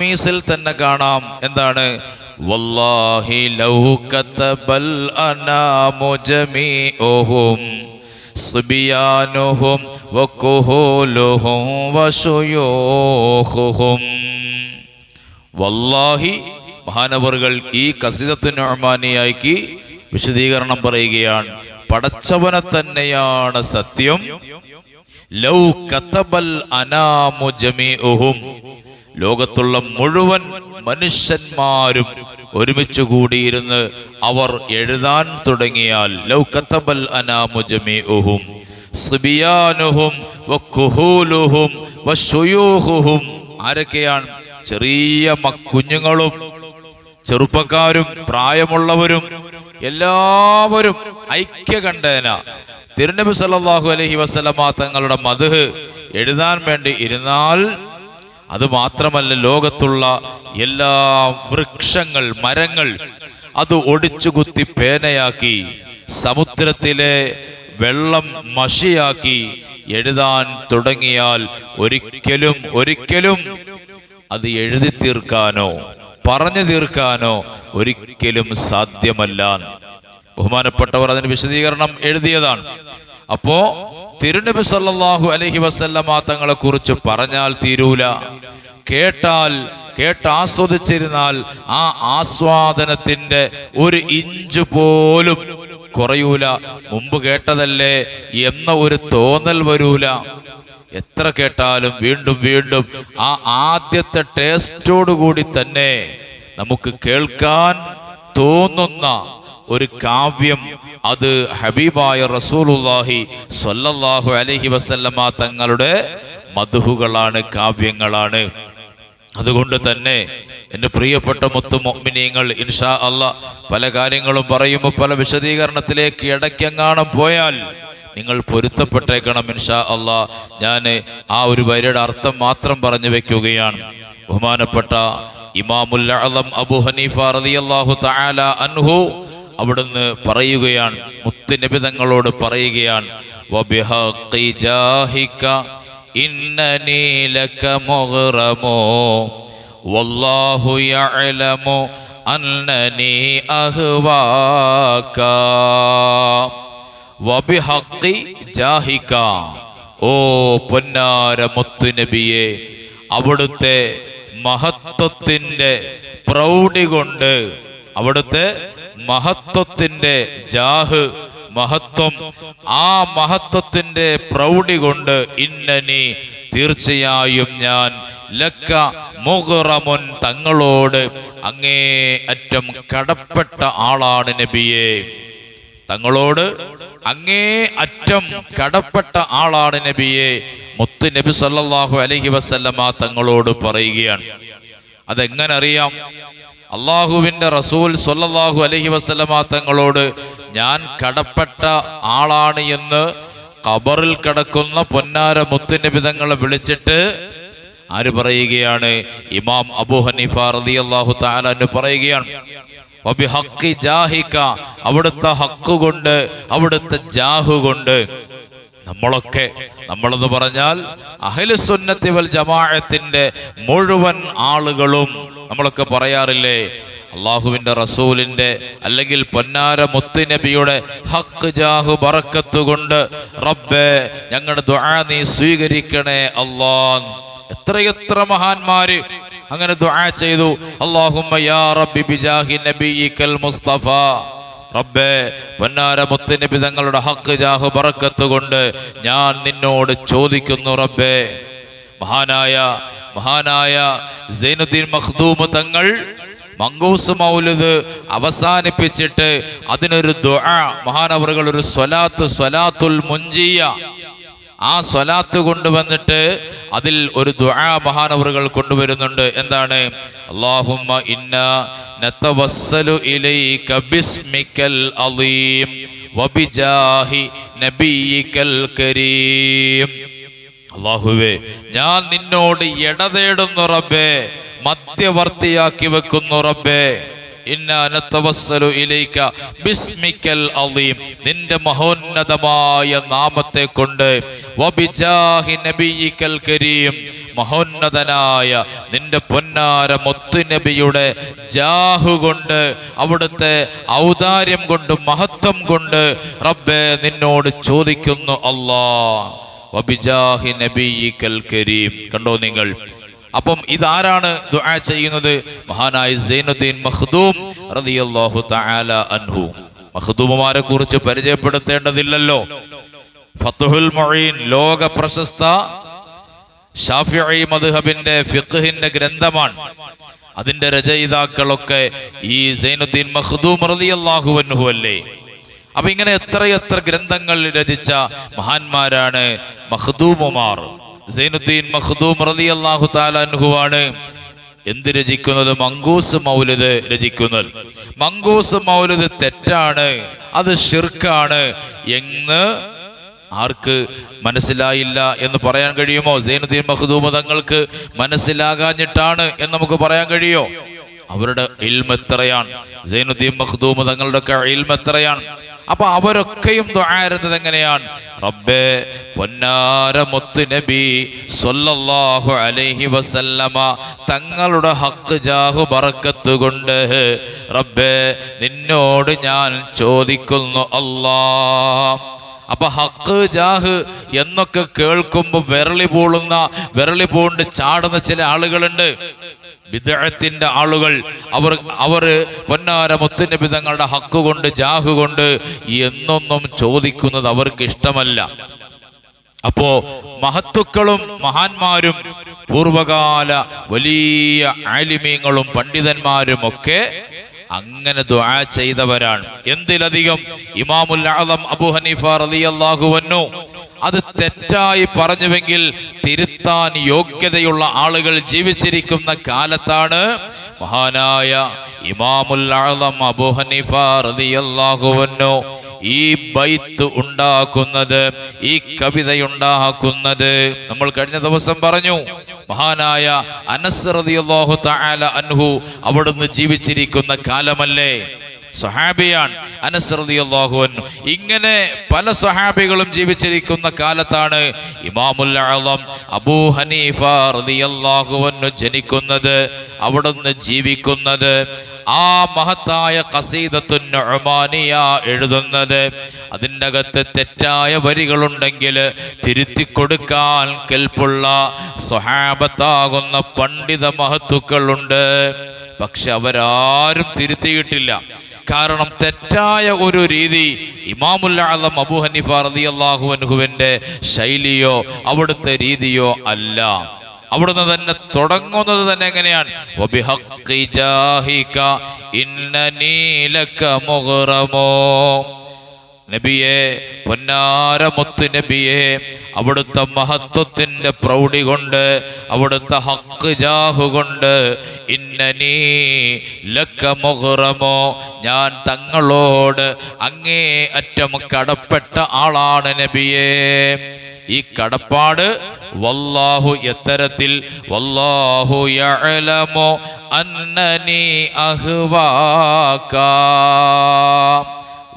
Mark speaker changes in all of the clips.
Speaker 1: മീസിൽ തന്നെ കാണാം. എന്താണ്? വല്ലാഹി ലൗ കതബൽ അനാമു ജമീഉഹും സുബിയാനുഹും വകുഹൂലുഹും വശുയൂഖുഹും വല്ലാഹി മഹാനവറുകൾ ഈ കസിദത്തിന് ഒമാനിയാക്കി വിശദീകരണം പറയുകയാണ്. പടച്ചവനെ തന്നെയാണ് സത്യം. ലൗ കതബൽ അനാമു ജമീഉഹും ലോകത്തുള്ള മുഴുവൻ മനുഷ്യന്മാരും ഒരുമിച്ച് കൂടിയിരുന്ന് അവർ എഴുതാൻ തുടങ്ങിയാൽ ലൗ അനാമുജമിഹും അനാമു ജമീഉഹും സിബിയാനുഹും വക്കുഹൂലുഹും വശുയൂഹുഹും. ആരൊക്കെയാണ്? ചെറിയ മക്കുഞ്ഞുങ്ങളും കുഞ്ഞുങ്ങളും ചെറുപ്പക്കാരും പ്രായമുള്ളവരും എല്ലാവരും ഐക്യ കണ്ടേന തിരുനബി സല്ലാഹു അലഹി വസല്ലമ തങ്ങളുടെ മധു എഴുതാൻ വേണ്ടി ഇരുന്നാൽ അത് മാത്രമല്ല ലോകത്തുള്ള എല്ലാ വൃക്ഷങ്ങൾ മരങ്ങൾ അത് ഒടിച്ചു കുത്തി പേനയാക്കി സമുദ്രത്തിലെ വെള്ളം മഷിയാക്കി എഴുതാൻ തുടങ്ങിയാൽ ഒരിക്കലും ഒരിക്കലും അത് എഴുതി തീർക്കാനോ പറഞ്ഞു തീർക്കാനോ ഒരിക്കലും സാധ്യമല്ല. ബഹുമാനപ്പെട്ടവർ അതിന് വിശദീകരണം എഴുതിയതാണ്. അപ്പോ തിരുനബി സല്ലാഹു അലഹി വസല്ലമ തങ്ങളെ കുറിച്ച് പറഞ്ഞാൽ തീരൂല. കേട്ടാൽ കേട്ട് ആസ്വദിച്ചിരുന്നാൽ ആ ആസ്വാദനത്തിന്റെ ഒരു ഇഞ്ച് പോലും കുറയൂല. മുമ്പ് കേട്ടതല്ലേ? എന്ന ഒരു തോന്നൽ വരൂല. എത്ര കേട്ടാലും വീണ്ടും വീണ്ടും ആ ആദ്യത്തെ ടേസ്റ്റോടു കൂടി തന്നെ നമുക്ക് കേൾക്കാൻ തോന്നുന്ന ഒരു കാവ്യം അത് ഹബീബായ റസൂലുല്ലാഹി സ്വല്ലല്ലാഹു അലഹി വസല്ലമ തങ്ങളുടെ മധുഹുകളാണ് കാവ്യങ്ങളാണ്. അതുകൊണ്ട് തന്നെ എന്റെ പ്രിയപ്പെട്ട മുത്തു മൊമിനിയങ്ങൾ ഇൻഷാ അല്ല പല കാര്യങ്ങളും പറയുമ്പോൾ പല വിശദീകരണത്തിലേക്ക് ഇടയ്ക്കെങ്ങാണം പോയാൽ നിങ്ങൾ പൊരുത്തപ്പെട്ടേക്കണം ഇൻഷാ അല്ല ഞാൻ ആ ഒരു വരിയുടെ അർത്ഥം മാത്രം പറഞ്ഞു വെക്കുകയാണ്. ബഹുമാനപ്പെട്ട ഇമാമുൽ അളം അബു ഹനീഫ റളിയല്ലാഹു തആല അൻഹു അവിടുന്ന് പറയുകയാണ്. മുത്തുനബി തങ്ങളോട് പറയുകയാണ് ഓ പൊന്നാര മുത്തുനബിയെ അവിടുത്തെ മഹത്വത്തിന്റെ പ്രൗഢി കൊണ്ട് അവിടുത്തെ മഹത്വത്തിന്റെ ജാഹ് മഹത്വം. ആ മഹത്വത്തിന്റെ പ്രൗഢി കൊണ്ട് ഇന്നനി തീർച്ചയായും ഞാൻ ലക്ക മുഹറമുൻ തങ്ങളോട് അങ്ങേ അറ്റം കടപ്പെട്ട ആളാണ് നബിയെ. തങ്ങളോട് അങ്ങേ അറ്റം കടപ്പെട്ട ആളാണ് നബിയെ. മുത്ത് നബി സല്ലാഹു അലഹി വസല്ലമ തങ്ങളോട് പറയുകയാണ്. അതെങ്ങനെ അറിയാം? അള്ളാഹുവിന്റെ റസൂൽ സൊല്ലാഹു അലഹി വസല്ലമ തങ്ങളോട് ഞാൻ കടപ്പെട്ട ആളാണ് എന്ന് ഖബറിൽ കിടക്കുന്ന പൊന്നാര മുത്തുനബി തങ്ങളെ വിളിച്ചിട്ട് ആര് പറയുകയാണ്? ഇമാം അബു ഹനീഫ റളിയല്ലാഹു അള്ളാഹു എന്ന് പറയുകയാണ് അവിടുത്തെ ഹക്കു കൊണ്ട് അവിടുത്തെ ജാഹു കൊണ്ട് നമ്മളൊക്കെ നമ്മളെന്ന് പറഞ്ഞാൽ അഹ്ലുസുന്നത്തി വൽ ജമാഅത്തിന്റെ മുഴുവൻ ആളുകളും നമ്മളൊക്കെ പറയാറില്ലേ അള്ളാഹുവിന്റെ റസൂലിന്റെ അല്ലെങ്കിൽ പൊന്നാര മുത്തുനബിയുടെ ഹക്ക് ജാഹു ബറക്കത്ത് കൊണ്ട് റബ്ബെ ഞങ്ങളുടെ ദുആ നീ സ്വീകരിക്കണേ അള്ളാ. എത്രയെത്ര മഹാന്മാര് അങ്ങനെ ദുആ ചെയ്തു. അല്ലാഹുമ്മ യാ റബ്ബി ബിജാഹി മുസ്തഫ. റബ്ബേ പൊന്നാര മുത്തുനബി തങ്ങളുടെ ഹക്ക് ജാഹു ബറക്കത്ത് കൊണ്ട് ഞാൻ നിന്നോട് ചോദിക്കുന്നു റബ്ബേ മഹാനായ മഹാനായ സൈനുദ്ദീൻ മഖ്ദൂം തങ്ങൾ മങ്കൂസ് മൗലിദ് അവസാനിപ്പിച്ചിട്ട് അതിനൊരു ദുആ മഹാനവറുകൾ ഒരു സ്വലാത്ത് സ്വലാത്തുൽ മുൻജിയ. ആ സ്വലാത്ത് കൊണ്ടുവന്നിട്ട് അതിൽ ഒരു ദുആ മഹാനവറുകൾ കൊണ്ടുവരുന്നുണ്ട്. എന്താണ്? അല്ലാഹുമ്മ ഇന്ന നതവസ്സലു ഇലൈക ബിസ്മിക്കൽ അലീം വബിജാഹി നബിയിക്കൽ കരീം. അള്ളാഹുവേ ഞാൻ നിന്നോട് ഇടതേടുന്നു റബ്ബേ മധ്യവർത്തിയാക്കി വെക്കുന്നു റബ്ബേ. നിന്റെ മഹോന്നതമായ നാമത്തെ കൊണ്ട് മഹോന്നതനായ നിന്റെ പൊന്നാര മുത്തു നബിയുടെ ജാഹു കൊണ്ട് അവിടുത്തെ ഔദാര്യം കൊണ്ട് മഹത്വം കൊണ്ട് റബ്ബെ നിന്നോട് ചോദിക്കുന്നു കരീം കണ്ടോ നിങ്ങൾ? അപ്പം ഇതാരാണ് ദുആ ചെയ്യുന്നത്? മഹാനായ സൈനുദ്ദീൻ മഖ്ദൂം റളിയല്ലാഹു തആല അൻഹു. മഖ്ദൂമുമാരെ കുറിച്ച് പരിചയപ്പെടുത്തേണ്ടതില്ലല്ലോ. ഫത്തുഹുൽ മൊഴീൻ ലോക പ്രശസ്ത ഷാഫിഈ മദ്ഹബിന്റെ ഫിഖ്ഹിന്റെ ഗ്രന്ഥമാണ്. അതിന്റെ രചയിതാക്കളൊക്കെ ഈ സൈനുദ്ദീൻ മഖ്ദൂം റളിയല്ലാഹു അൻഹു അല്ലേ? അപ്പൊ ഇങ്ങനെ എത്രയെത്ര ഗ്രന്ഥങ്ങൾ രചിച്ച മഹാന്മാരാണ്. മഹദൂമുമാർ സൈനുദ്ദീൻ മഹദൂം റതി അള്ളാഹു താലാൻഹുവാണ് എന്ത് രചിക്കുന്നത്? മങ്കൂസ് മൗലിദ് രചിക്കുന്നത്. മങ്കൂസ് മൗലിദ് തെറ്റാണ് അത് ഷിർക്കാണ് എന്ന് ആർക്ക് മനസ്സിലായില്ല എന്ന് പറയാൻ കഴിയുമോ? സൈനുദ്ദീൻ മഹദൂമ തങ്ങൾക്ക് മനസ്സിലാകാഞ്ഞിട്ടാണ് എന്ന് നമുക്ക് പറയാൻ കഴിയോ അവരുടെ ഇൽമെത്രയാണ്? സൈനുദ്ദീൻ മഹദൂമ തങ്ങളുടെ ഒക്കെ ഇൽമ എത്രയാണ് അപ്പൊ അവരൊക്കെയും ദുആരുന്നത് എങ്ങനെയാണ്? റബ്ബേ പൊന്നാര മുത്ത് നബി സ്വല്ലല്ലാഹു അലൈഹി വസല്ലമ തങ്ങളുടെ ഹക്ക് ജാഹു ബർക്കത്ത് കൊണ്ട് റബ്ബേ നിന്നോട് ഞാൻ ചോദിക്കുന്നു അല്ലാ. അപ്പൊ ഹക്ക് ജാഹ് എന്നൊക്കെ കേൾക്കുമ്പോൾ വിരളി പൂളുന്ന വിരളി പൂണ്ട് ചാടുന്ന ചില ആളുകളുണ്ട്. വിദേഹത്തിന്റെ ആളുകൾ അവർ അവർ പൊന്നാര മുത്തുനബി തങ്ങളുടെ ഹക്ക് കൊണ്ട് കൊണ്ട് എന്നൊന്നും ചോദിക്കുന്നത് അവർക്ക് ഇഷ്ടമല്ല. അപ്പോ മഹത്തുക്കളും മഹാന്മാരും പൂർവകാല വലിയ ആലിമീങ്ങളും പണ്ഡിതന്മാരും ഒക്കെ അങ്ങനെ ദുആ ചെയ്തവരാണ്. എന്തിലധികം? ഇമാമുൽ അബു ഹനീഫ റളിയല്ലാഹു അൻഹു അത് തെറ്റായി പറഞ്ഞുവെങ്കിൽ തിരുത്താൻ യോഗ്യതയുള്ള ആളുകൾ ജീവിച്ചിരിക്കുന്ന കാലത്താണ് മഹാനായ ഇമാമുൽ അൻഹു ഈ ബൈത്ത് ഉണ്ടാക്കുന്നത് ഈ കവിതയുണ്ടാക്കുന്നത് നമ്മൾ കഴിഞ്ഞ ദിവസം പറഞ്ഞു മഹാനായ അനസ് റളിയല്ലാഹു തആല അൻഹു അവിടുന്ന് ജീവിച്ചിരിക്കുന്ന കാലമല്ലേ? സഹാബിയാൻ അനസ് റളിയല്ലാഹു അൻഹു. ഇങ്ങനെ പല സഹാബികളും ജീവിച്ചിരിക്കുന്ന കാലത്താണ് ഇമാമുൽ അബൂ ഹനീഫ റളിയല്ലാഹു അൻഹു ജനിക്കുന്നത് അവിടുന്ന് ജീവിക്കുന്നത് ആ മഹത്തായ കസീദത്തുൻ നുഅ്മാനിയ എഴുതുന്നത്. അതിന്റെ അകത്ത് തെറ്റായ വരികളുണ്ടെങ്കിൽ തിരുത്തി കൊടുക്കാൻ കെൽപ്പുള്ള സ്വഹാബത്താകുന്ന പണ്ഡിത മഹത്തുക്കളുണ്ട്. പക്ഷെ അവരാരും തിരുത്തിയിട്ടില്ല. കാരണം തെറ്റായ ഒരു രീതി ഇമാമുൽ ആലം അബൂ ഹനീഫ റളിയല്ലാഹു അൻഹുവിന്റെ ശൈലിയോ അവിടുത്തെ രീതിയോ അല്ല. അവിടുന്ന് തന്നെ തുടങ്ങുന്നത് തന്നെ എങ്ങനെയാണ്? വബിഹഖി ജാഹിക ഇന്ന ലക മുഗ്റമോ നബിയെ പൊന്നാര മുത്ത് നബിയെ അവിടുത്തെ മഹത്വത്തിന്റെ പ്രൗഢി കൊണ്ട് അവിടുത്തെ ഹക്ക് ജാഹു കൊണ്ട് ഇന്നനീ ലക്ക മുഹറമോ ഞാൻ തങ്ങളോട് അങ്ങേ അറ്റം കടപ്പെട്ട ആളാണ് നബിയെ. ഈ കടപ്പാട് വല്ലാഹു എത്തരത്തിൽ വല്ലാഹു അന്നനി അഹ്വാക.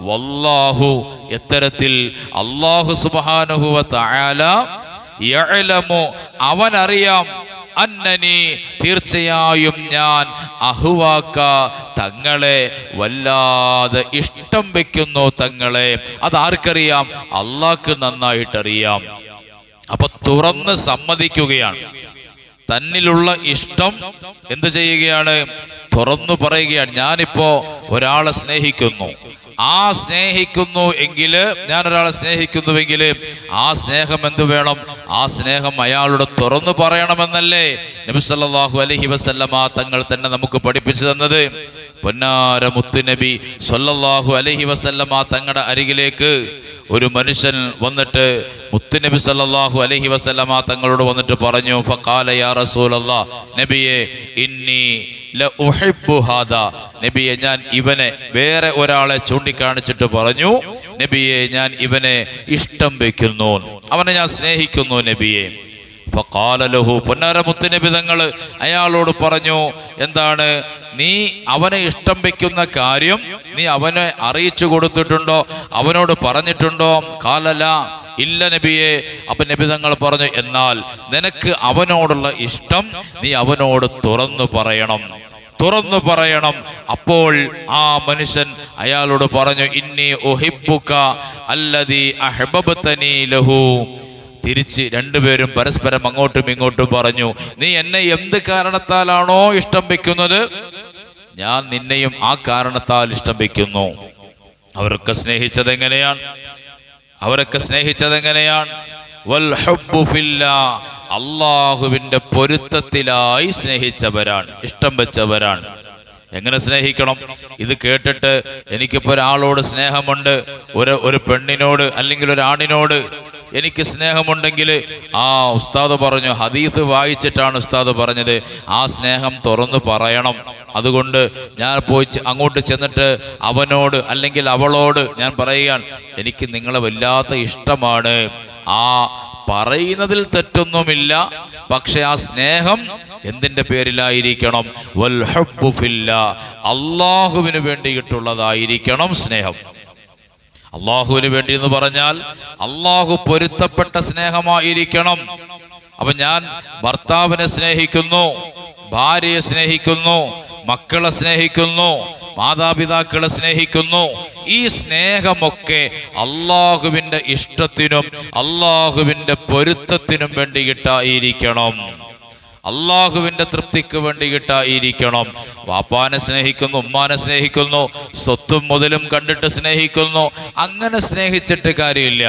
Speaker 1: വല്ലാഹു. എത്തരത്തിൽ അള്ളാഹു സുബാനുഹുവ അവൻ അവനറിയാം അന്നനി തീർച്ചയായും ഞാൻ അഹുവാക്ക തങ്ങളെ വല്ലാതെ ഇഷ്ടം വെക്കുന്നു തങ്ങളെ. അത് ആർക്കറിയാം അള്ളാഹ്ക്ക് നന്നായിട്ടറിയാം. അപ്പൊ തുറന്ന് സമ്മതിക്കുകയാണ്. തന്നിലുള്ള ഇഷ്ടം എന്ത് ചെയ്യുകയാണ്? തുറന്നു പറയുകയാണ്. ഞാനിപ്പോ ഒരാളെ സ്നേഹിക്കുന്നു. ആ സ്നേഹിക്കുന്നു എങ്കിൽ ഞാൻ ഒരാളെ സ്നേഹിക്കുന്നുവെങ്കിൽ ആ സ്നേഹം എന്തു വേണം? ആ സ്നേഹം അയാളോട് തുറന്നു പറയണമെന്നല്ലേ? നബി അലഹി അലൈഹി വസല്ലമ തങ്ങൾ തന്നെ നമുക്ക് പഠിപ്പിച്ചു തന്നത്. പൊന്നാര മുത്തുനബി സൊല്ലാഹു അലഹി വസല്ലമ തങ്ങളുടെ അരികിലേക്ക് ഒരു മനുഷ്യൻ വന്നിട്ട് മുത്തുനബി സല്ലാഹു അലഹി വസല്ലമ തങ്ങളോട് വന്നിട്ട് പറഞ്ഞു നബിയെ ഇന്നി നബിയെ ഞാൻ ഇവനെ വേറെ ഒരാളെ ചൂണ്ടിക്കാണിച്ചിട്ട് പറഞ്ഞു നബിയെ ഞാൻ ഇവനെ ഇഷ്ടം വെക്കുന്നു. അവനെ ഞാൻ സ്നേഹിക്കുന്നു നബിയെ. ഫഖാലലഹു നബി തങ്ങൾ അയാളോട് പറഞ്ഞു എന്താണ്? നീ അവനെ ഇഷ്ടം വെക്കുന്ന കാര്യം നീ അവനെ അറിയിച്ചു കൊടുത്തിട്ടുണ്ടോ? അവനോട് പറഞ്ഞിട്ടുണ്ടോ? കാലല ഇല്ല നബിയെ. അപ്പൊ നബി തങ്ങൾ പറഞ്ഞു എന്നാൽ നിനക്ക് അവനോടുള്ള ഇഷ്ടം നീ അവനോട് തുറന്നു പറയണം. തുറന്നു പറയണം. അപ്പോൾ ആ മനുഷ്യൻ അയാളോട് പറഞ്ഞു ഇന്നി ഒഹിബുക്ക അല്ലതി അഹബബത്തനി ലഹു. തിരിച്ച് രണ്ടുപേരും പരസ്പരം അങ്ങോട്ടും ഇങ്ങോട്ടും പറഞ്ഞു നീ എന്നെ എന്ത് കാരണത്താലാണോ ഇഷ്ടം വെക്കുന്നത് ഞാൻ നിന്നെയും ആ കാരണത്താൽ ഇഷ്ടം വെക്കുന്നു അവരൊക്കെ സ്നേഹിച്ചത് എങ്ങനെയാണ് അവരൊക്കെ സ്നേഹിച്ചത് എങ്ങനെയാണ്. അള്ളാഹുവിന്റെ പൊരുത്തത്തിലായി സ്നേഹിച്ചവരാണ് ഇഷ്ടം വെച്ചവരാണ് എങ്ങനെ സ്നേഹിക്കണം? ഇത് കേട്ടിട്ട് എനിക്കിപ്പോ ഒരാളോട് സ്നേഹമുണ്ട് ഒരു ഒരു പെണ്ണിനോട് അല്ലെങ്കിൽ ഒരു ആണിനോട് എനിക്ക് സ്നേഹമുണ്ടെങ്കിൽ ആ ഉസ്താദ് പറഞ്ഞു ഹദീസ് വായിച്ചിട്ടാണ് ഉസ്താദ് പറഞ്ഞത്. ആ സ്നേഹം തുറന്നു പറയണം. അതുകൊണ്ട് ഞാൻ പോയി അങ്ങോട്ട് ചെന്നിട്ട് അവനോട് അല്ലെങ്കിൽ അവളോട് ഞാൻ പറയുകയാണ് എനിക്ക് നിങ്ങളെ വല്ലാത്ത ഇഷ്ടമാണ്. ആ പറയുന്നതിൽ തെറ്റൊന്നുമില്ല പക്ഷെ ആ സ്നേഹം എന്തിന്റെ പേരിലായിരിക്കണം? വൽ ഹബ്ബു ഫില്ലാ. അള്ളാഹുവിന് വേണ്ടിയിട്ടുള്ളതായിരിക്കണം സ്നേഹം. അള്ളാഹുവിന് വേണ്ടി എന്ന് പറഞ്ഞാൽ അള്ളാഹു പൊരുത്തപ്പെട്ട സ്നേഹമായിരിക്കണം. അപ്പൊ ഞാൻ ഭർത്താവിനെ സ്നേഹിക്കുന്നു ഭാര്യയെ സ്നേഹിക്കുന്നു മക്കളെ സ്നേഹിക്കുന്നു മാതാപിതാക്കളെ സ്നേഹിക്കുന്നു. ഈ സ്നേഹമൊക്കെ അള്ളാഹുവിന്റെ ഇഷ്ടത്തിനും അള്ളാഹുവിന്റെ പൊരുത്തത്തിനും വേണ്ടിയിട്ടായിരിക്കണം അള്ളാഹുവിന്റെ തൃപ്തിക്ക് വേണ്ടിയിട്ടായിരിക്കണം വാപ്പാനെ സ്നേഹിക്കുന്നു ഉമ്മാനെ സ്നേഹിക്കുന്നു സ്വത്തും മുതലും കണ്ടിട്ട് സ്നേഹിക്കുന്നു അങ്ങനെ സ്നേഹിച്ചിട്ട് കാര്യമില്ല.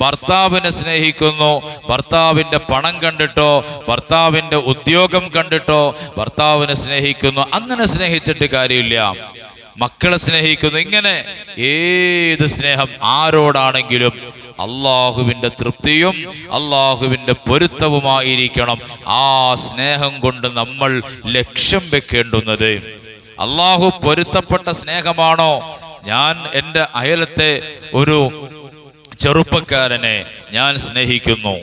Speaker 1: ഭർത്താവിനെ സ്നേഹിക്കുന്നു ഭർത്താവിന്റെ പണം കണ്ടിട്ടോ ഭർത്താവിന്റെ ഉദ്യോഗം കണ്ടിട്ടോ ഭർത്താവിനെ സ്നേഹിക്കുന്നു അങ്ങനെ സ്നേഹിച്ചിട്ട് കാര്യമില്ല. മക്കളെ സ്നേഹിക്കുന്നു ഇങ്ങനെ ഏത് സ്നേഹം ആരോടാണെങ്കിലും അള്ളാഹുവിന്റെ തൃപ്തിയും അള്ളാഹുവിന്റെ പൊരുത്തവുമായിരിക്കണം ആ സ്നേഹം കൊണ്ട് നമ്മൾ ലക്ഷ്യം വെക്കേണ്ടുന്നത്. അള്ളാഹു പൊരുത്തപ്പെട്ട സ്നേഹമാണോ? ഞാൻ എന്റെ അയലത്തെ ഒരു ചെറുപ്പക്കാരനെ ഞാൻ സ്നേഹിക്കുന്നു.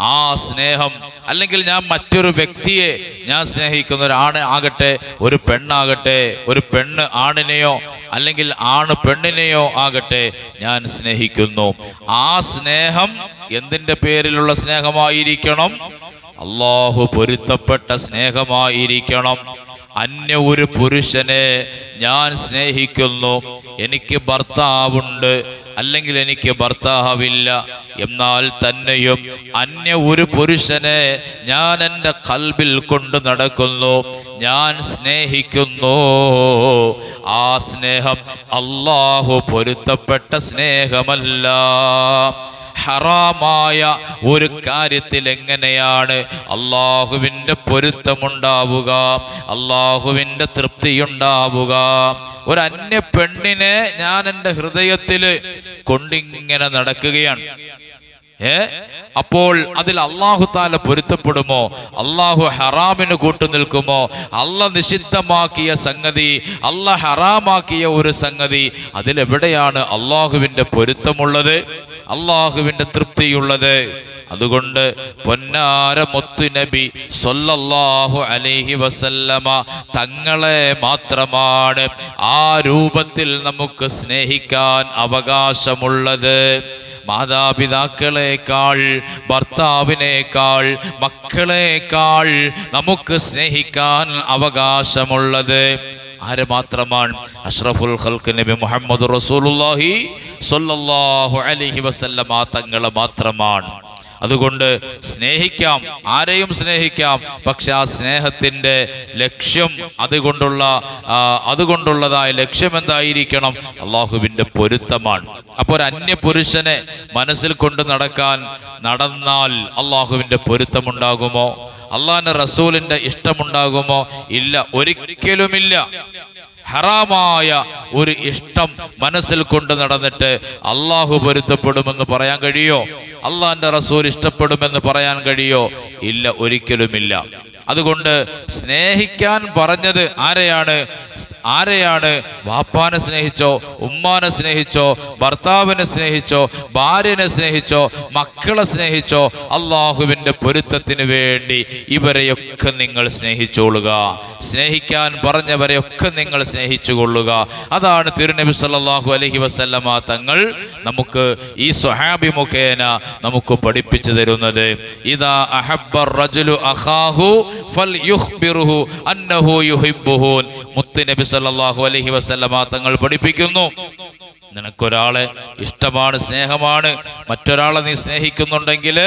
Speaker 1: ആ സ്നേഹം അല്ലെങ്കിൽ ഞാൻ മറ്റൊരു വ്യക്തിയെ ഞാൻ സ്നേഹിക്കുന്ന ഒരു ആണ് ആകട്ടെ ഒരു പെണ്ണാകട്ടെ ഒരു പെണ്ണ് ആണിനെയോ അല്ലെങ്കിൽ ആണ് പെണ്ണിനെയോ ആകട്ടെ ഞാൻ സ്നേഹിക്കുന്നു. ആ സ്നേഹം എന്തിന്റെ പേരിലുള്ള സ്നേഹമായിരിക്കണം? അള്ളാഹു പൊരുത്തപ്പെട്ട സ്നേഹമായിരിക്കണം. അന്യ ഒരു പുരുഷനെ ഞാൻ സ്നേഹിക്കുന്നു. എനിക്ക് ഭർത്താവുണ്ട്. അല്ലെങ്കിൽ എനിക്ക് ഭർത്താവില്ല. എന്നാൽ തന്നെയും അന്യ ഒരു പുരുഷനെ ഞാൻ എന്റെ കൽബിൽ കൊണ്ട് നടക്കുന്നു. ഞാൻ സ്നേഹിക്കുന്നു. ആ സ്നേഹം അള്ളാഹു പൊരുത്തപ്പെട്ട സ്നേഹമല്ല. ഹറാമായ ഒരു കാര്യത്തിൽ എങ്ങനെയാണ് അള്ളാഹുവിന്റെ പൊരുത്തമുണ്ടാവുക അള്ളാഹുവിന്റെ തൃപ്തിയുണ്ടാവുക? ഒരു അന്യ പെണ്ണിനെ ഞാൻ എന്റെ ഹൃദയത്തിൽ കൊണ്ടിങ്ങനെ നടക്കുകയാണ്. ഏ? അപ്പോൾ അതിൽ അള്ളാഹു താല പൊരുത്തപ്പെടുമോ? അള്ളാഹു ഹറാമിന് കൂട്ടു നിൽക്കുമോ? അല്ല നിഷിദ്ധമാക്കിയ സംഗതി അല്ല ഹറാമാക്കിയ ഒരു സംഗതി അതിലെവിടെയാണ് അള്ളാഹുവിന്റെ പൊരുത്തമുള്ളത്? അള്ളാഹുവിന്റെ തൃപ്തിയുള്ളത്. അതുകൊണ്ട് പൊന്നാര മുത്തു നബി സൊല്ലാഹു അലൈഹി വസല്ലമ തങ്ങളെ മാത്രമാണ് ആ രൂപത്തിൽ നമുക്ക് സ്നേഹിക്കാൻ അവകാശമുള്ളത്. മാതാപിതാക്കളെക്കാൾ ഭർത്താവിനേക്കാൾ മക്കളേക്കാൾ നമുക്ക് സ്നേഹിക്കാൻ അവകാശമുള്ളത്. ആര് മാത്രമാണ് അഷ്റഫുൽ ഖൽക്ക് നബി മുഹമ്മദ് റസൂലുള്ളാഹി സ്വല്ലല്ലാഹു അലൈഹി വസല്ലമ തങ്ങൾ മാത്രമാണ്. അതുകൊണ്ട് സ്നേഹിക്കാം ആരെയും സ്നേഹിക്കാം പക്ഷെ ആ സ്നേഹത്തിന്റെ ലക്ഷ്യം അതുകൊണ്ടുള്ള അതുകൊണ്ടുള്ളതായ ലക്ഷ്യം എന്തായിരിക്കണം? അള്ളാഹുവിന്റെ പൊരുത്തമാണ്. അപ്പോൾ ഒരു അന്യ പുരുഷനെ മനസ്സിൽ കൊണ്ട് നടക്കാൻ നടന്നാൽ അള്ളാഹുവിന്റെ പൊരുത്തമുണ്ടാകുമോ? അള്ളാഹിന്റെ റസൂലിന്റെ ഇഷ്ടമുണ്ടാകുമോ? ഇല്ല. ഒരിക്കലുമില്ല. ഹറാമായ ഒരു ഇഷ്ടം മനസ്സിൽ കൊണ്ട് നടന്നിട്ട് അള്ളാഹു പൊരുത്തപ്പെടുമെന്ന് പറയാൻ കഴിയോ? അള്ളാഹിന്റെ റസൂൽ ഇഷ്ടപ്പെടുമെന്ന് പറയാൻ കഴിയോ? ഇല്ല. ഒരിക്കലുമില്ല. അതുകൊണ്ട് സ്നേഹിക്കാൻ പറഞ്ഞത് ആരെയാണ്? ആരെയാണ്? വാപ്പാനെ സ്നേഹിച്ചോ? ഉമ്മാനെ സ്നേഹിച്ചോ? ഭർത്താവിനെ സ്നേഹിച്ചോ? ഭാര്യനെ സ്നേഹിച്ചോ? മക്കളെ സ്നേഹിച്ചോ? അള്ളാഹുവിന്റെ പൊരുത്തത്തിന് വേണ്ടി ഇവരെയൊക്കെ നിങ്ങൾ സ്നേഹിച്ചോളുക. സ്നേഹിക്കാൻ പറഞ്ഞവരെയൊക്കെ നിങ്ങൾ സ്നേഹിച്ചുകൊള്ളുക. അതാണ് തിരുനബി സല്ലാഹു അലഹി വസല്ലമ തങ്ങൾ നമുക്ക് ഈ സ്വഹാബി മുഖേന നമുക്ക് പഠിപ്പിച്ചു തരുന്നത്. ഇതാ അഹബ്ബർ റജുലു അഖാഹു ഫൽ സല്ലാഹു അലൈഹി വസല്ലമ തങ്ങൾ പഠിപ്പിക്കുന്നു. നിനക്കൊരാളെ ഇഷ്ടമാണ് സ്നേഹമാണ്. മറ്റൊരാളെ നീ സ്നേഹിക്കുന്നുണ്ടെങ്കിൽ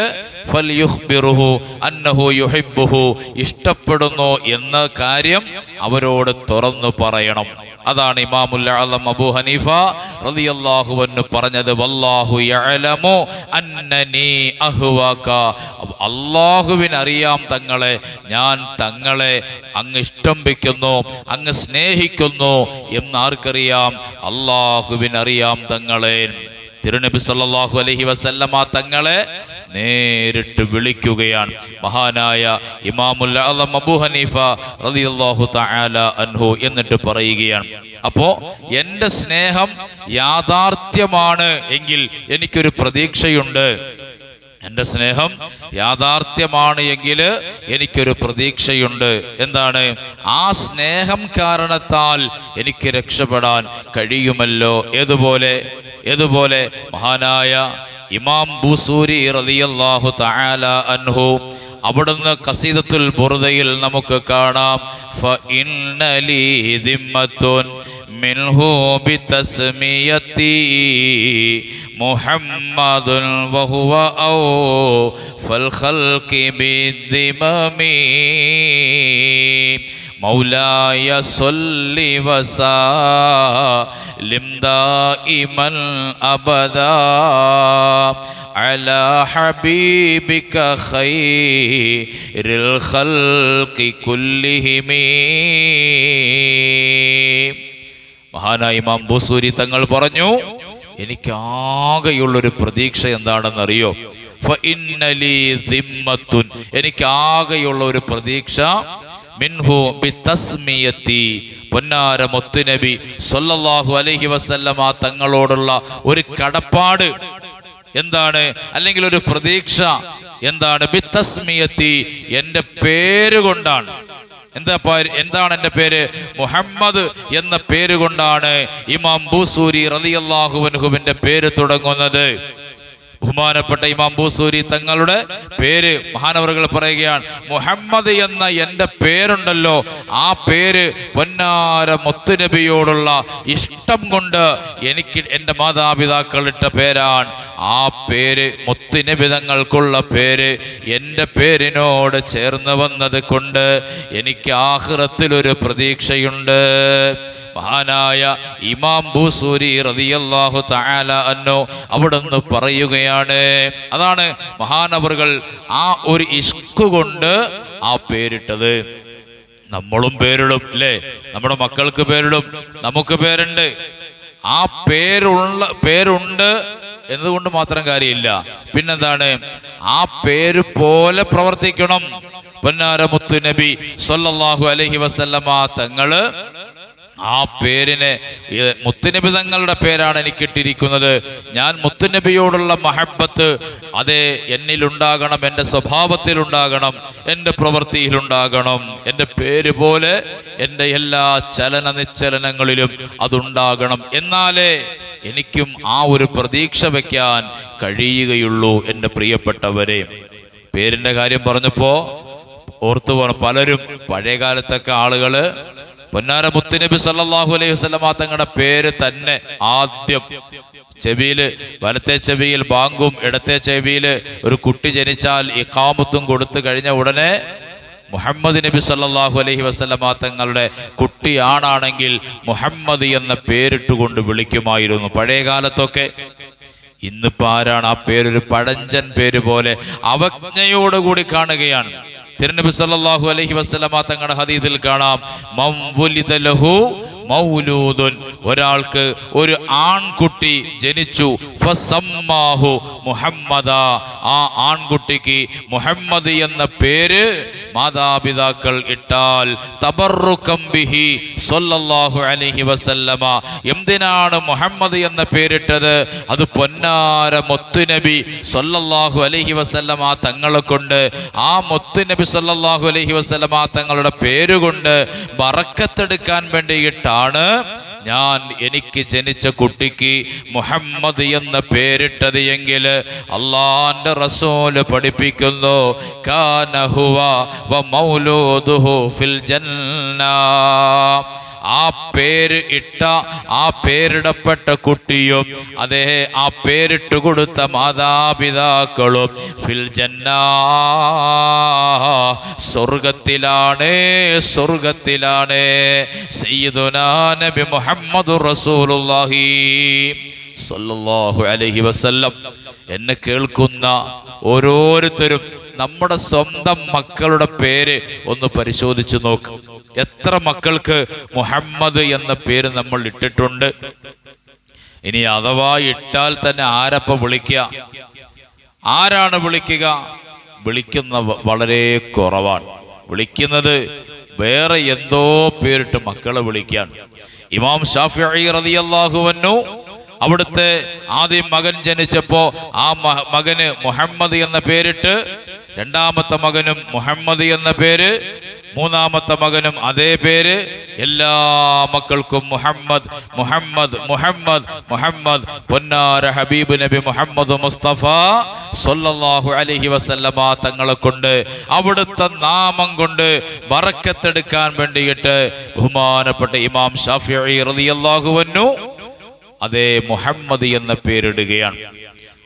Speaker 1: ഇഷ്ടപ്പെടുന്നു എന്ന കാര്യം അവരോട് തുറന്നു പറയണം. അതാണ് ഇമാമുൽ അലം ഹനീഫ റളിയല്ലാഹു അൻഹു പറഞ്ഞത് വല്ലാഹു അറിയാം തങ്ങളെ ഞാൻ തങ്ങളെ അങ്ങ് ഇഷ്ടം വെക്കുന്നു അങ്ങ് സ്നേഹിക്കുന്നു എന്നാർക്കറിയാം? ആർക്കറിയാം അറിയാം തങ്ങളെ. തിരുനബി സല്ലല്ലാഹു അലൈഹി വസല്ലമ തങ്ങളെ നേരിട്ട് വിളിക്കുകയാണ്. മഹാനായ ഇമാമുൽ അബൂ ഹനീഫ റളിയല്ലാഹു തആല അൻഹു എന്നിട്ട് പറയുകയാണ്. അപ്പോ എന്റെ സ്നേഹം യാഥാർത്ഥ്യമാണ് എങ്കിൽ എനിക്കൊരു പ്രതീക്ഷയുണ്ട്. എന്റെ സ്നേഹം യാഥാർത്ഥ്യമാണ് എങ്കിൽ എനിക്കൊരു പ്രതീക്ഷയുണ്ട്. എന്താണ്? ആ സ്നേഹം കാരണത്താൽ എനിക്ക് രക്ഷപ്പെടാൻ കഴിയുമല്ലോ. ഏതുപോലെ? ഏതുപോലെ? മഹാനായ ഇമാം ബുസൂരി റലിയല്ലാഹു തആല അൻഹു അവിടുന്ന് കസീദത്തുൽ ബുറുദയിൽ നമുക്ക് കാണാം. ഫ ഇന്നലി ദിമ്മത്തുൻ منه بتسميتي محمد وهو أو فالخلق بالذمم مولاي صل وسلم دائما أبدا على حبيبك خير الخلق كلهم. മഹാനായ ഇമാം ബുസൂരി തങ്ങൾ പറഞ്ഞു എനിക്ക് ആകെയുള്ളൊരു പ്രതീക്ഷ എന്താണെന്നറിയോ? എനിക്ക് ആകെയുള്ള ഒരു പ്രതീക്ഷ മിൻഹു മുത്തുനബി സല്ലല്ലാഹു അലൈഹി വസല്ലമ തങ്ങളോടുള്ള ഒരു കടപ്പാട് എന്താണ്? അല്ലെങ്കിൽ ഒരു പ്രതീക്ഷ എന്താണ്? ബിത്തസ്മിയത്തി എന്റെ പേര് കൊണ്ടാണ്. എന്താ എന്താണ് എന്റെ പേര്? മുഹമ്മദ് എന്ന പേര് കൊണ്ടാണ് ഇമാം ബൂസൂരി റളിയല്ലാഹുവിന്റെ പേര് തുടങ്ങുന്നത്. ബഹുമാനപ്പെട്ട ഇമാം ബൂസൂരി തങ്ങളുടെ പേര് മഹാനവറുകൾ പറയുകയാണ് മുഹമ്മദ് എന്ന എന്റെ പേരുണ്ടല്ലോ ആ പേര് പൊന്നാര മുത്തുനബിയോടുള്ള ഇഷ്ടം കൊണ്ട് എനിക്ക് എന്റെ മാതാപിതാക്കൾ ഇട്ട പേരാണ്. ആ പേര് മുത്തുനബി തങ്ങൾക്കുള്ള പേര് എന്റെ പേരിനോട് ചേർന്ന് വന്നത് കൊണ്ട് എനിക്ക് ആഹ്റത്തിലൊരു പ്രതീക്ഷയുണ്ട്. മഹാനായ ഇമാം ബൂസൂരി റതിയല്ലാഹു തആല അന്നോ അവിടുന്ന് പറയുകയാണ് അതാണ് മഹാനവറുകൾ ആ ഒരു ഇഷ്ക് കൊണ്ട് ആ പേരിട്ടത്. നമ്മളും പേരിടും അല്ലേ നമ്മുടെ മക്കൾക്ക് പേരിടും നമുക്ക് പേരുണ്ട്. ആ പേരുള്ള പേരുണ്ട് എന്നതുകൊണ്ട് മാത്രം കാര്യമില്ല. പിന്നെന്താണ്? ആ പേര് പോലെ പ്രവർത്തിക്കണം. പൊന്നാരമുത്തു നബി സൊല്ലാഹു അലഹി വസല്ലമ തങ്ങൾ ആ പേരിന് മുത്തുനബി തങ്ങളുടെ പേരാണ് എനിക്ക് ഇട്ടിരിക്കുന്നത് ഞാൻ മുത്തുനബിയോടുള്ള മഹബത്ത് അതേ എന്നിലുണ്ടാകണം എന്റെ സ്വഭാവത്തിലുണ്ടാകണം എന്റെ പ്രവൃത്തിയിലുണ്ടാകണം എന്റെ പേര് പോലെ എന്റെ എല്ലാ ചലന നിശ്ചലനങ്ങളിലും അതുണ്ടാകണം. എന്നാലേ എനിക്കും ആ ഒരു പ്രതീക്ഷ വയ്ക്കാൻ കഴിയുകയുള്ളൂ എന്റെ പ്രിയപ്പെട്ടവരെ. പേരിന്റെ കാര്യം പറഞ്ഞപ്പോൾ ഓർത്തു പോകണം പലരും പഴയ കാലത്തൊക്കെ ആളുകൾ പൊന്നാര മുത്തുനബി സല്ലാഹു അലൈഹി വസല്ലമ തങ്ങളുടെ പേര് തന്നെ ആദ്യം. ചെവിയിൽ വലത്തെ ചെവിയിൽ ബാങ്കും ഇടത്തെ ചെവിയിൽ ഒരു കുട്ടി ജനിച്ചാൽ ഇക്കാമത്തും കൊടുത്തു കഴിഞ്ഞ ഉടനെ മുഹമ്മദ് നബി സല്ലാഹു അലഹി വസല്ലമ തങ്ങളുടെ കുട്ടി ആണാണെങ്കിൽ മുഹമ്മദ് എന്ന പേരിട്ടുകൊണ്ട് വിളിക്കുമായിരുന്നു. പഴയ കാലത്തൊക്കെ ഇന്നിപ്പോ ആരാണ് ആ പേരൊരു പഴഞ്ചൻ പേര് പോലെ അവജ്ഞയോടുകൂടി കാണുകയാണ്. തിരുനബി സല്ലല്ലാഹു അലൈഹി വസല്ലമ തങ്ങളുടെ ഹദീസിൽ കാണാം ലഹു മൗലൂദുൻ. ഒരാൾക്ക് ഒരു ആൺകുട്ടി ജനിച്ചു. ഫസമ്മാഹു മുഹമ്മദ. ആ ആൺകുട്ടിക്ക് മുഹമ്മദ് എന്ന പേര് മാതാപിതാക്കൾ ഇട്ടാൽ തബറുക്കം ബിഹി സല്ലല്ലാഹു അലൈഹി വസല്ലമ. എന്തിനാണ് മുഹമ്മദ് എന്ന പേരിട്ടത്? അത് പൊന്നാര മുത്തുനബി സല്ലല്ലാഹു അലൈഹി വസല്ലമ തങ്ങളെ കൊണ്ട്. ആ മുത്തുനബി സല്ലല്ലാഹു അലൈഹി വസല്ലമ തങ്ങളുടെ പേരുകൊണ്ട് ബറക്കത്തെടുക്കാൻ വേണ്ടിയിട്ടാണ് ഞാൻ എനിക്ക് ജനിച്ച കുട്ടിക്ക് മുഹമ്മദ് എന്ന പേരിട്ടത് എങ്കിൽ അള്ളാന്റെ റസൂൽ പഠിപ്പിക്കുന്നു. കാനഹുവ വ മൗലൂദുഹു ഫിൽ ജന്ന. ആ പേര് ഇട്ട ആ പേരിടപ്പെട്ട കുട്ടിയും അതേ ആ പേരിട്ട് കൊടുത്ത മാതാപിതാക്കളും ഫിൽ ജന്ന. സ്വർഗത്തിലാണ് സ്വർഗത്തിലാണ്. സയ്യിദുനാ നബി മുഹമ്മദ് റസൂലുള്ളാഹി സല്ലല്ലാഹു അലൈഹി വസല്ലം. എന്നെ കേൾക്കുന്ന ഓരോരുത്തരും നമ്മുടെ സ്വന്തം മക്കളുടെ പേര് ഒന്ന് പരിശോധിച്ചു നോക്ക്. എത്ര മക്കൾക്ക് മുഹമ്മദ് എന്ന പേര് നമ്മൾ ഇട്ടിട്ടുണ്ട്? ഇനി അഥവാ ഇട്ടാൽ തന്നെ ആരപ്പ വിളിക്കുക? ആരാണ് വിളിക്കുക? വിളിക്കുന്ന വളരെ കുറവാണ്. വിളിക്കുന്നത് വേറെ എന്തോ പേരിട്ട് മക്കളെ വിളിക്കാൻ ഇമാം ഷാഫി റളിയല്ലാഹുവന്നു അവിടുത്തെ ആദ്യം മകൻ ജനിച്ചപ്പോ ആ മകന് മുഹമ്മദ് എന്ന പേരിട്ട് രണ്ടാമത്തെ മകനും മുഹമ്മദ് എന്ന പേര് മൂന്നാമത്തെ മകനും അതേ പേര് എല്ലാ മക്കൾക്കും മുഹമ്മദ് മുഹമ്മദ് മുഹമ്മദ് മുഹമ്മദ് പൊന്നാര ഹബീബ് നബി മുഹമ്മദ് മുസ്തഫ സൊല്ലാഹു അലഹി വസല്ലമ തങ്ങളെ കൊണ്ട് അവിടുത്തെ നാമം കൊണ്ട് ബറക്കത്തെടുക്കാൻ വേണ്ടിയിട്ട് ബഹുമാനപ്പെട്ട ഇമാം ഷാഫി അൻഹു അതേ മുഹമ്മദ് എന്ന പേരിടുകയാണ്.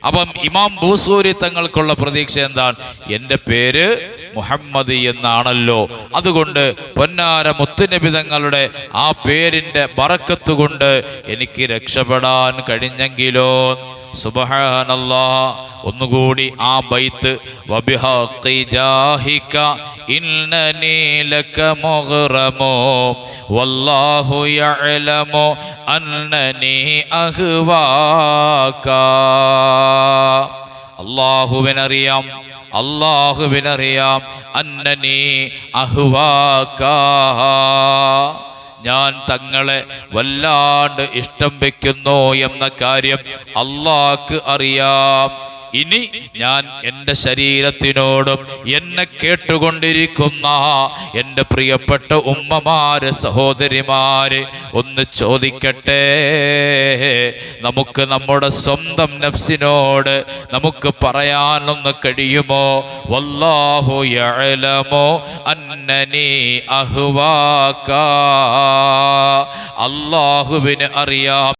Speaker 1: അപ്പം ഇമാം ബൂസൂരി തങ്ങൾക്കുള്ള പ്രതീക്ഷ എന്താണ്? എന്റെ പേര് മുഹമ്മദ് എന്നാണല്ലോ. അതുകൊണ്ട് പൊന്നാര മുത്തുനബി തങ്ങളുടെ ആ പേരിന്റെ ബറക്കത്ത് കൊണ്ട് എനിക്ക് രക്ഷപ്പെടാൻ കഴിഞ്ഞെങ്കിലോ? സുബഹാനല്ലാ. ഒന്നുകൂടി ആ ബൈത്ത്. ഇന്നനി വല്ലാഹു യഅലമു അഹ്വാക. അല്ലാഹുവിനറിയാം. അള്ളാഹുവിനറിയാം അന്നനി അഹ്വാക ഞാൻ തങ്ങളെ വല്ലാണ്ട് ഇഷ്ടം വെക്കുന്നു എന്ന കാര്യം അള്ളാഹ്ക്ക് അറിയാം. ഇനി ഞാൻ എന്റെ ശരീരത്തിനോടും എന്നെ കേട്ടുകൊണ്ടിരിക്കുന്ന എന്റെ പ്രിയപ്പെട്ട ഉമ്മമാര് സഹോദരിമാര് ഒന്ന് ചോദിക്കട്ടെ? നമുക്ക് നമ്മുടെ സ്വന്തം നഫ്സിനോട് നമുക്ക് പറയാനൊന്ന് കഴിയുമോ? വല്ലാഹു യഅലമു അന്നനി അഹ്വാക. അള്ളാഹുവിന് അറിയാം.